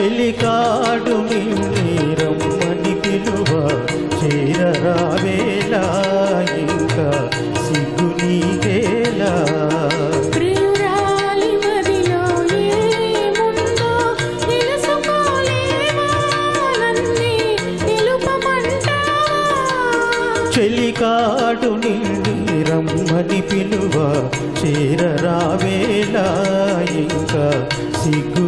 చెలికాడు మీరమ్మని పిలువ చేరరావేలా ఇంకా సిగ్గుని చెలికాడు రమ్మని పిలువ చేరరావేలా ఇంకా సిగ్గు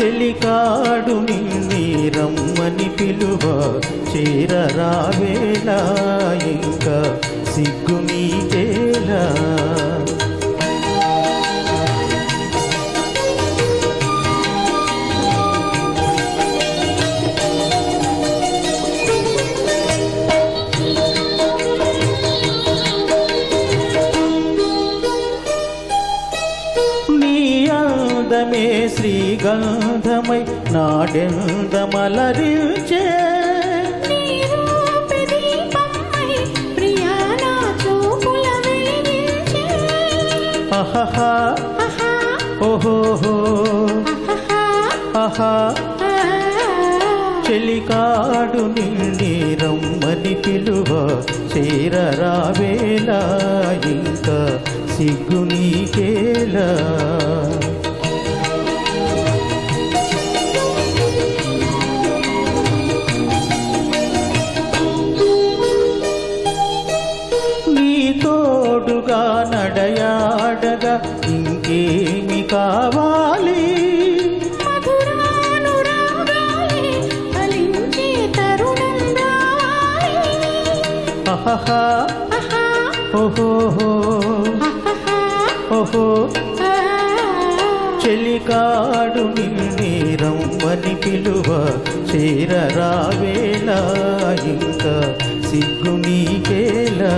చెలికాడు నిన్ని రమ్మని పిలువ. చేరరావేలా ఇంకా సిగ్గు నీకేలా ఓహోహో. ఆహాహా, ఆహా ఆ. చెలికాడు నిండి రమ్మని పిలువ చేరరావేలా. ఇంకా సిగ్గు నీకేలా. తోడుగా నడయాడగా ఇంకేమి కావాలి? రావాలి. ఓహో. చెలికాడు నిన్నే రమ్మని పిలువ చేరరావేలా ఇంకా సిగ్గు నీకేలా?